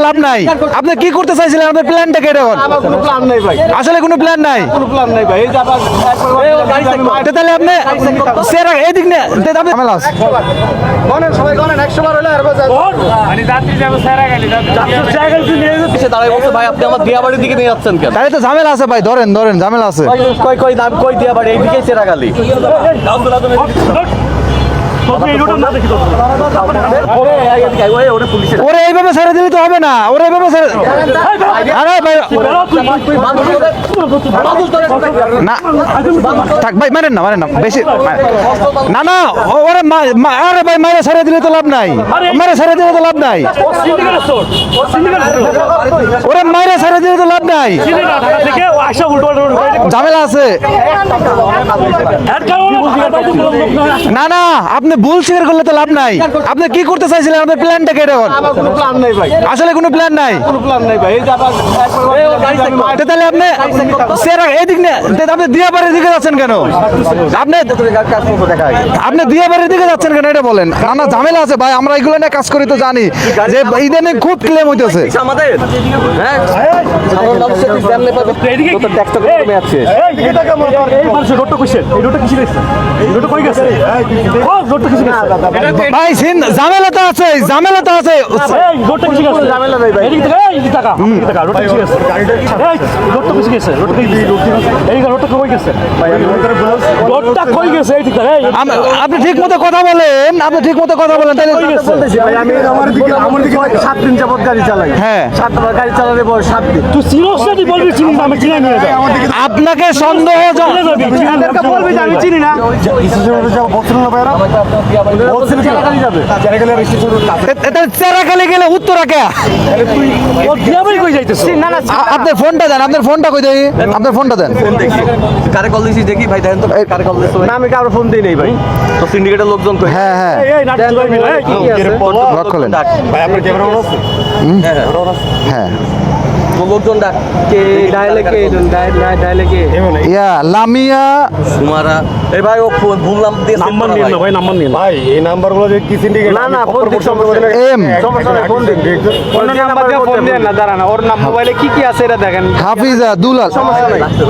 লাভ নাই আপনি কি করতে চাইছিলেন আপনার প্ল্যানটা কেটে এখন কোনো প্ল্যান নেই ভাই আসলে কোনো প্ল্যান নাই কোনো প্ল্যান নেই ভাই এই যে আবার তাহলে আপনি সেরা এদিক নিয়ে তো ঝামেলা আছে। সবাই গনেন একশো বার হলে আর বাজার সে দাঁড়াই বলছে ভাই আপনি আমার দিয়াবাড়ির দিকে নিয়ে যাচ্ছেন কেন তাহলে তো ঝামেলা আছে ভাই ধরেন ধরেন ঝামেলা আছে কই কই দাম কই দিয়াবাড়ি এইদিকে চেরাগালি ওরে পুলিশের ওরে এইভাবে ছেড়ে দিলে তো হবে না। ওরে এইভাবে ছেড়ে আরে ভাই না থাক ভাই মারেন না মারেন না। বেশি না না ওরে আরে ভাই মারে ছেড়ে দিলে তো লাভ নাই। মারে ছেড়ে দিলে তো লাভ নাই। ওরে। মারে ছেড়ে দিলে তো লাভ নাই। ঝামেলা আছে। না না আপনি ভুল স্বীকার করলে তো লাভ নাই। আপনি কি করতে চাইছিলেন? আপনার প্ল্যানটা কেটে এখন কোনো প্ল্যান নেই ভাই। আসলে কোনো প্ল্যান নাই? কোনো প্ল্যান নেই ভাই। এই যে আবার তাহলে আপনি সেরা এদিক তো আপনি দিয়াবাড়ির দিকে যাচ্ছেন কেন? আপনি আপনি দিয়াবাড়ির দিকে যাচ্ছেন কেন? এটা বলেন। না না ঝামেলা আছে ভাই আমরা এগুলো নিয়ে কাজ করি তো জানি। যে ইদানিং খুব ক্লেম হইতেছে। আমাদের? হ্যাঁ? মানুষের ভাই সিন ঝামেলা তো আছে ঝামেলা তো আছে। ঝামেলা নেই ভাই আম- আপনি ঠিক মতো কথা বলেন আপনি ঠিক মতো কথা বলেন তাহলে ভাই আমি আমার দিকে আমার দিকে সাত দিন যাবত গাড়ি চালাই। হ্যাঁ। গাড়ি চালালে বয়স সাত দিন। আপনাকে সন্দেহ জ- বলবি যে আমি চিনি যাবে না। না আ- আপনার ফোনটা দেন আপনার ফোনটা কই দেই? আপনার ফোনটা দেন। দেখি। কারে কল দিছিস দেখি ভাই দেখেন তো কারে কল দিছিস না আমি কারও ফোন দিই নেই ভাই। তো সিন্ডিকেটের লোকজন কই? হ্যাঁ হ্যাঁ। লক খোলেন ডাক হ্যাঁ হ্যাঁ। হ্যাঁ লোকজন ডাক কে ডায়লে কে ডায়লে কে? ইয়া লামিয়া। সুমারা। এই ভাই ও ফোন ভুললাম দিয়ে নাম্বার নিয়ে না ভাই ভাই এই নাম্বারগুলো যে কি সিন্ডিকেট না না ফোন দিন এম। সমস্যা নেই ফোন দিন। অন্য নাম্বার দিয়ে ফোন দেন না দাঁড়ান ওর নাম মোবাইলে কি কি আছে এটা দেখেন। হাফিজা দুলাল। লাগছে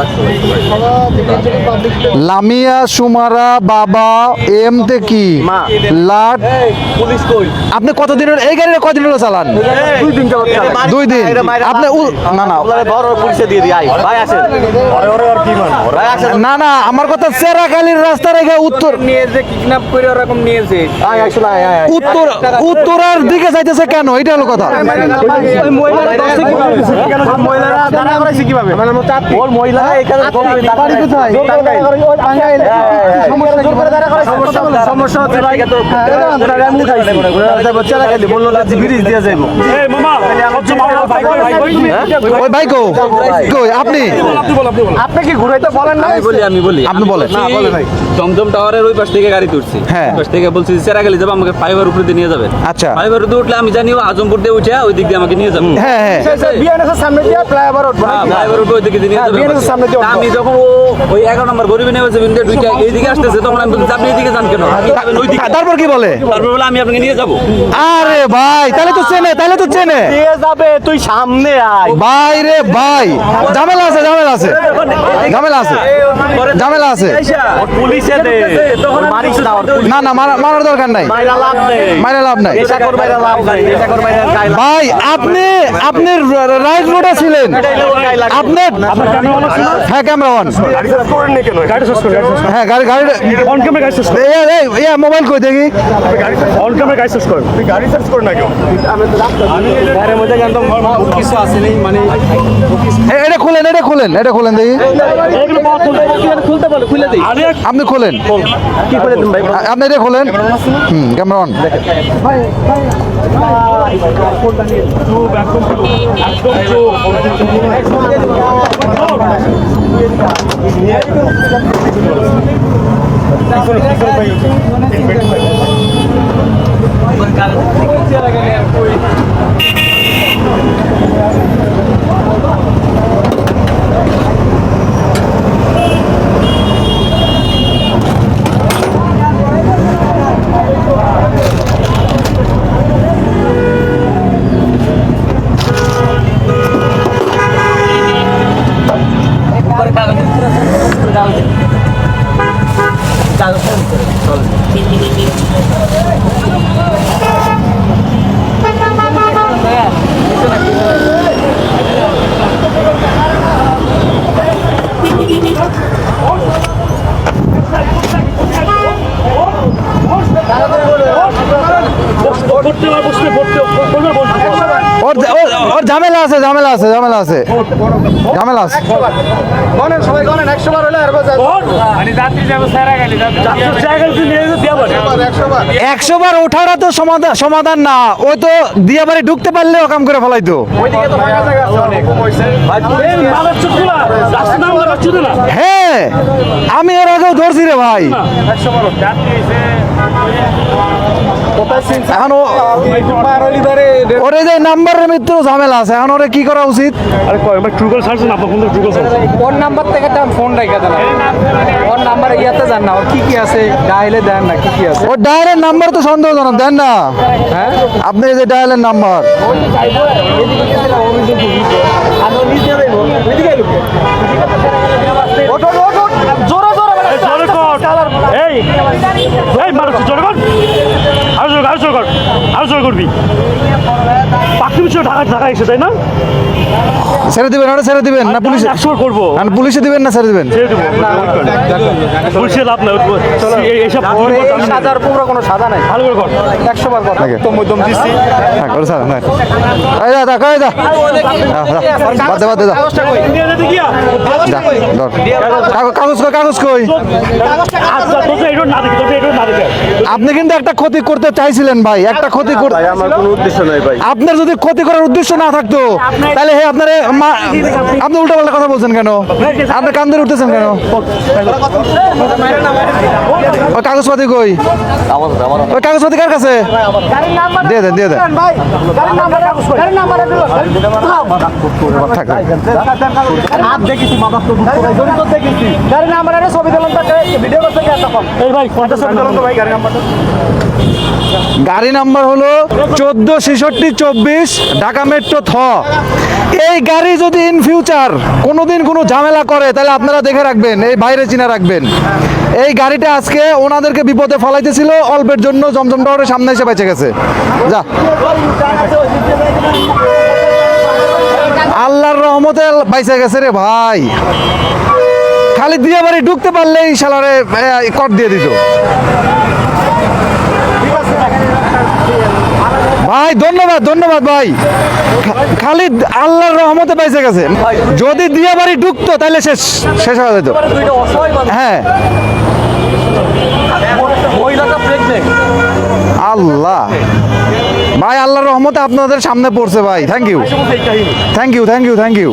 লামিয়া সুমারা বাবা এম তে কি? লাট। পুলিশ কই? আপনি কতদিনের এই গাড়িটা কতদিন হলো চালান দুই দিন দুই দিন। আপনি না না আপনারা বড় পুলিশে দিয়ে দিই ভাই আসেন ওরে ওরে আর কি মান ভাই আসেন না না আমার কথা চেরাখালির রাস্তা রেখে উত্তর নিয়ে যে কিডন্যাপ করে ওরকম নিয়েছে আয় আসুন আয় আয় উত্তর উত্তরার দিকে যাইতেছে কেন এটা হলো কথা ওই মহিলারা ধরছে কীভাবে? ওই মহিলারা দাঁড়া করাইছে কীভাবে মানে আমার চাকরি ওর মহিলা এখানে বাড়ি কোথায় সমস্যা হচ্ছে ভাই ওরা রেমু খাইছে ওরা যাব চালাগালি বলল যে ব্রিজ দিয়ে যাইবো ওই ভাই কো কই? আপনি? আপনি কি ঘুরাইতে বলেন না বলি আমি বলি। আপনি বলেন। না বলে ভাই জমজম টাওয়ারের ওই পাশ থেকে গাড়ি তুলছি। হ্যাঁ। পাশ থেকে বলছি সেরা গেলে যাব আমাকে ফাইবার উপরে দিয়ে নিয়ে যাবে। আচ্ছা। ফাইবার উপরে উঠলে আমি জানি আজমপুর দিয়ে উঠে ওই দিক দিয়ে আমাকে নিয়ে যাবে। হ্যাঁ হ্যাঁ। বিয়ানেসের সামনে দিয়ে ফ্লাইওভার উঠবো হ্যাঁ, উপরে ওই দিকে নিয়ে যাবে বিয়ানের সামনে দিয়ে আমি যখন ও ওই এগারো নম্বর গরিবে নেমে যাবেন দুইটা এইদিকে আসতেছে তখন আমি বলছি আপনি এইদিকে যান কেন? তারপর কি বলে? তারপর বলে আমি আপনাকে নিয়ে যাব। আরে ভাই তাহলে তো চেনে তাহলে তো চেনে। দিয়ে যাবে তুই সামনে আয়। ভাই রে ভাই ঝামেলা আছে ঝামেলা আছে ঝামেলা আছে ঝামেলা আছে আমি না না মারার দরকার নাই মাইরা লাভ নেই কর কর ভাই আপনি আপনি রাইট রোডে ছিলেন আপনি হ্যাঁ ক্যামেরা অন গাড়ি সার্চ করেন না কেন গাড়ি সার্চ করেন হ্যাঁ গাড়ি গাড়ি অন ক্যামেরা গাড়ি সার্চ এই এই এই মোবাইল কই দেখি অন ক্যামেরা গাড়ি সার্চ করেন তুই গাড়ি সার্চ করেন না কেন গায়ের মধ্যে একদম কিছু আছে নেই মানে এটা খোলেন এটা খোলেন এটা খোলেন দেখি। আপনি খোলেন। আপনি এটা খোলেন। হুম ক্যামেরা অন। ওর- ওর ঝামেলা আছে ঝামেলা আছে ঝামেলা আছে। ঝামেলা আছে। সবাই গণেন একশো বার হলে একশো বার ওঠাটা তো সমাধান সমাধান না। ওই তো দিয়ে বাড়ি ঢুকতে পারলে কাম করে ফেলাইতো। তো ফাঁকা জায়গা আছে অনেক। কম হয়েছে হ্যাঁ আমি এর আগেও ধরছি রে ভাই। এখন ওরে যে নাম্বারের মৃত্যু ঝামেলা আছে এখন ওরে কি করা উচিত? আরে কয় আমার ট্রুকল সার্চ না আপনার ফোন ট্রুকল সার্চ ওর নাম্বার থেকে তো ফোন রেখে দেন ওর নাম্বার ইয়াতে জান না ওর কি কি আছে? ডায়ালে দেন না কি কি আছে? ওর ডায়ালের নাম্বার তো সন্দেহজনক দেন না। হ্যাঁ? আপনি এই যে ডায়ালের নাম্বার ওঠ ওঠ ওঠ ওঠ জোরে জোরে এই জোরে কর এই এই মারছ জোরে কর আরও জোরে আরও জোরে কর আরও জোরে করবি? পাখি পিছনে ঢাকা ঢাকা এসে তাই না? ছেড়ে দিবেন ওটা ছেড়ে দিবেন না পুলিশে একশো করব। না পুলিশে দিবেন না ছেড়ে দিবেন? ছেড়ে দেবো। পুলিশে লাভ নাই এই- এই- এইসব সাজার পুরো কোনো সাজা নাই। ভালো করে কর। একশো বার কথা থাকে। এই যা। যা, যা। বাদ দে, বাদ দে, ধর। কাগজ- কই কাগজ কই? আচ্ছা আপনি কিন্তু একটা ক্ষতি করতে চাইছিলেন ভাই। একটা ক্ষতি করতে আমার কোনো উদ্দেশ্য নাই ভাই। আপনার যদি ক্ষতি করার উদ্দেশ্য না থাকতো, তাহলে হে আপনার আপনি উল্টো পাল্টা কথা বলছেন কেন? আপনি কান ধরে উঠতেছেন কেন? কাগজপাতি কই? ওই কাগজপাতি কার কাছে? দিয়ে দেন দিয়ে দেন। গাড়ি নাম্বার হলো চোদ্দ ছেষট্টি চব্বিশ ঢাকা মেট্রো থ। এই গাড়ি যদি ইন ফিউচার কোনোদিন কোনো ঝামেলা করে তাহলে আপনারা দেখে রাখবেন এই বাইরে চিনা রাখবেন। এই গাড়িটা আজকে ওনাদেরকে বিপদে ফলাইতেছিল অল্পের জন্য জমজম টাওয়ারের সামনে এসে বেঁচে গেছে। যা। আল্লাহর রহমতে বাইসে গেছে রে ভাই। খালি দিয়ে বাড়ি ঢুকতে পারলেই শালারে এ, কর দিয়ে দিত। ভাই ধন্যবাদ ধন্যবাদ ভাই। খালি আল্লাহর রহমতে বেঁচে গেছে। যদি দিয়া বাড়ি ঢুকতো তাহলে শেষ শেষ হয়ে যেত। হ্যাঁ। আল্লাহ। ভাই আল্লাহর রহমতে আপনাদের সামনে পড়ছে ভাই। Thank you thank you thank you thank you